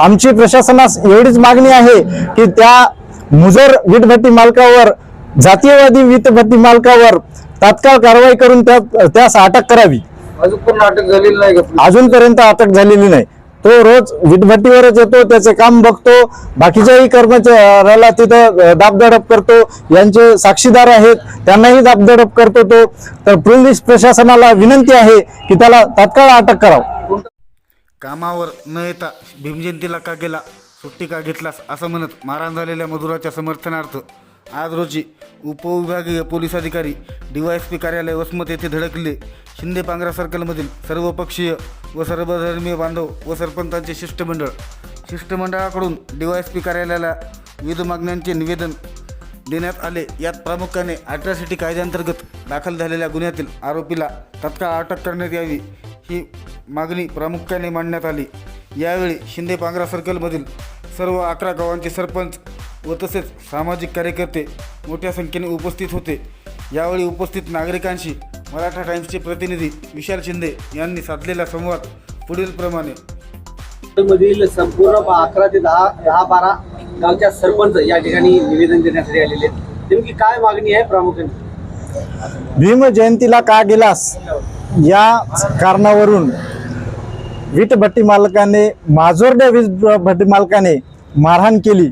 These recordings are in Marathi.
आमची प्रशासनास एवढीच मागणी आहे की त्या मुजोर वीटभट्टी मालकावर जातीयवादी वीटभट्टी मालकावर तात्काळ कारवाई करून त्या त्यास अटक करावी. अजून अटक झालेली नाही अजूनपर्यंत अटक झालेली नाही. तो रोज वीटभट्टीवरच येतो त्याचे काम बघतो बाकीच्याही कर्मचाऱ्याला तिथं दाबदडप करतो यांचे साक्षीदार आहेत त्यांनाही दाबदडप करतो तो. तर पोलीस प्रशासनाला विनंती आहे की त्याला तात्काळ अटक करावं. कामावर न येता भीमजयंतीला का गेला सुट्टी का घेतलास असं म्हणत मारहाण झालेल्या मजुराच्या समर्थनार्थ आज रोजी उपविभागीय पोलीस अधिकारी डीवायएसपी कार्यालय वसमत येथे धडकले. शिंदे पांगरा सर्कलमधील सर्वपक्षीय व सर्वधर्मीय बांधव व सरपंचांचे शिष्टमंडळ. शिष्टमंडळाकडून डीवायएसपी कार्यालयाला विविध मागण्यांचे निवेदन देण्यात आले. यात प्रामुख्याने अॅट्रॉसिटी कायद्यांतर्गत दाखल झालेल्या गुन्ह्यातील आरोपीला तत्काळ अटक करण्यात यावी ही मागणी प्रामुख्याने मांडण्यात आली. यावेळी शिंदे पांगरा सर्कलमधील सर्व अकरा गावांचे सरपंच व तसेच सामाजिक कार्यकर्ते मोठ्या संख्येने उपस्थित होते. यावेळी उपस्थित नागरिकांशी मराठा टाइम्सचे प्रतिनिधी विशाल शिंदे यांनी साधलेला संवाद पुढीलप्रमाणे मधील संपूर्ण अकरा ते दहा दहा बारा गावच्या सरपंच या ठिकाणी निवेदन देण्यासाठी आलेले आहेत. नेमकी काय मागणी आहे प्रामुख्याने? भीम जयंतीला का गेलास? या कारणावरून वीट भट्टी मालकाने माजोरड्या वीज भट्टी मालकाने मारहाण केली.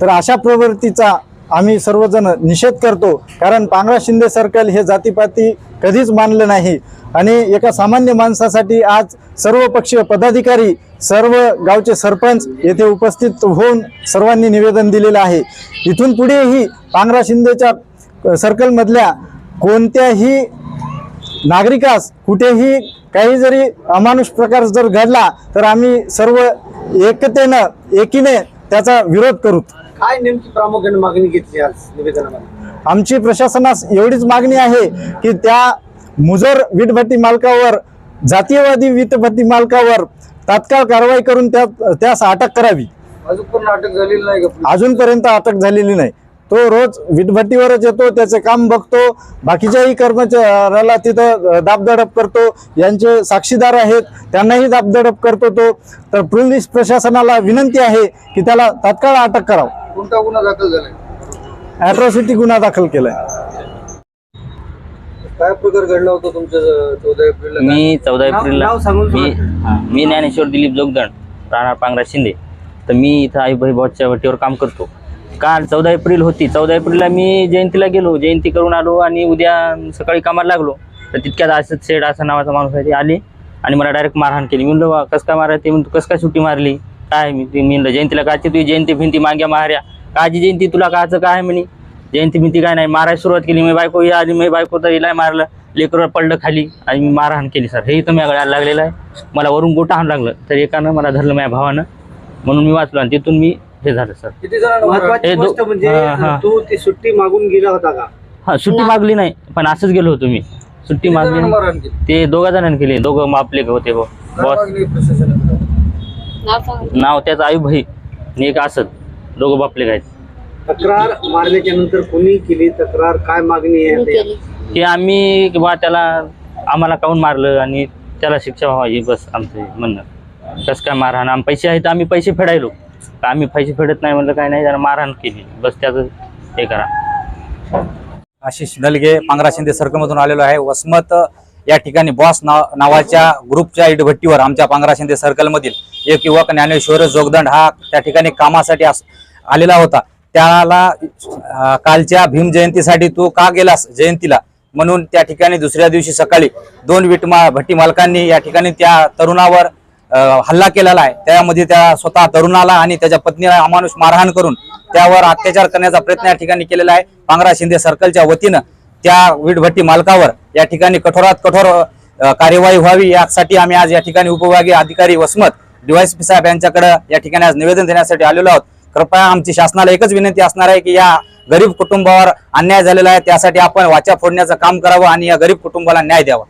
तर अशा प्रवृत्तीचा आम्ही सर्वजण निषेध करतो. कारण पांगळा शिंदे सर्कल हे जातीपाती कधीच मानलं नाही. आणि एका सामान्य माणसासाठी आज सर्व पक्षीय पदाधिकारी सर्व गावचे सरपंच येथे उपस्थित होऊन सर्वांनी निवेदन दिलेलं आहे. इथून पुढेही पांगरा शिंदेच्या सर्कलमधल्या कोणत्याही नागरिकास कुठेही काही जरी अमानुष प्रकार जर घडला तर आम्ही सर्व एकतेनं एकीने त्याचा विरोध करू. काय नेमकी प्रामुख्याने मागणी घेतली आज निवेदनामध्ये? आमची प्रशासनास एवढीच मागणी आहे की त्या मुजोर वीटभट्टी मालकावर जातीयवादी वीटभट्टी मालकावर तात्काळ कारवाई करून त्या त्यास अटक करावी. अजून अटक झालेली नाही का? अजूनपर्यंत अटक झालेली नाही. तो रोज वीटभट्टीवरच येतो त्याचे काम बघतो बाकीच्याही कर्मचाऱ्याला तिथं दाबदडप करतो यांचे साक्षीदार आहेत त्यांनाही दाबदडप करतो तो. तर पोलीस प्रशासनाला विनंती आहे की त्याला तात्काळ अटक करावं. कोणता गुन्हा दाखल झालाय? अॅट्रॉसिटी गुन्हा दाखल केलाय. काय प्रकार घडला होता तुमच्या चौदा एप्रिलला? मी चौदा एप्रिलला नाव सांगून मी. हा, मी ज्ञानेश्वर दिलीप जोगदंड राहणार पांगरा शिंदे. तर मी इथं आई भाऊच्या वटीवर काम करतो. काल चौदा एप्रिल होती. चौदा एप्रिलला मी जयंतीला गेलो. जयंती करून आलो आणि उद्या सकाळी कामाला लागलो. तर तितक्यात असंच सेड असा नावाचा माणूस आहे ते आले आणि मला डायरेक्ट मारहाण केली. मी म्हणलं कसं काय मारा ते म्हणतो कस काय सुट्टी मारली? काय? मी ते म्हणलं जयंतीला काची तुझी जयंती भिंती माग्या मार्या काची जयंती तुला काचं काय? म्हणे. जयंती भिंती काय नाही मारायला सुरुवात केली. मी बायको या आली मी बायको तर हिला मारलं. लेकरवर पडलं खाली आणि मी मारहाण केली सर. हे तर माझ्याकडे आलं लागलेलं आहे. मला वरून गोटा हाण लागलं. तर एकानं मला धरलं माझ्या भावानं. म्हणून मी वाचलो आणि तिथून मी हे झालं सर. किती जणांना महत्वाची हे दो- गोष्ट म्हणजे हा, हा. तू ती सुट्टी मागून गेला होता का? हां सुट्टी मागली नाही पण असंच गेलो होतो मी. सुट्टी मागली नाही. ते दोघा जणांनी केली दोघं आपले होते काय बॉस? नाव त्याचं आयु भाई आणि एक असत दोघं बापले आहेत. तक्रार मारल्याच्या नंतर कोणी केली? तक्रार काय मागणी आहे ते? की आम्ही किंवा त्याला आम्हाला काऊन मारलं आणि त्याला शिक्षा व्हावी बस आमचं म्हणणं. कसं काय मारहाण? आम्ही पैसे आहेत आम्ही पैसे फेडायलो. आम्ही पैसे फेडत नाही म्हणलं काय नाही त्याला मारहाण केली. बस त्याचं हे करा. आशिष नलगे पांगरा शिंदे सर्कलमधून आलेलो आहे. वसमत या ठिकाणी बॉस नाव नावाच्या ग्रुपच्या इटभट्टीवर आमच्या पांगरा शिंदे सर्कलमधील एक युवक ज्ञानेश्वर जोगदंड हा त्या ठिकाणी कामासाठी आलेला होता. त्याला कालच्या भीम जयंतीसाठी तू का गेलास जयंतीला? म्हणून त्या ठिकाणी दुसऱ्या दिवशी सकाळी दोन विटमा भट्टी मालकांनी या ठिकाणी त्या तरुणावर हल्ला केलेला आहे. त्यामध्ये त्या स्वतः तरुणाला आणि त्याच्या पत्नीला अमानुष मारहाण करून त्यावर अत्याचार करण्याचा प्रयत्न या ठिकाणी केलेला आहे. पांगरा शिंदे सर्कलच्या वतीनं त्या वीटभट्टी मालकावर या ठिकाणी कठोरात कठोर कार्यवाही व्हावी. यासाठी आम्ही आज या ठिकाणी उपविभागीय अधिकारी वसमत डीवायसपी साहेब यांच्याकडे या ठिकाणी आज निवेदन देण्यासाठी आलेलो आहोत. कृपया आमची शासनाला एकच विनंती असणार आहे की या गरीब कुटुंबावर अन्याय झालेला आहे. त्यासाठी आपण वाचा फोडण्याचं काम करावं आणि या गरीब कुटुंबाला न्याय द्यावा.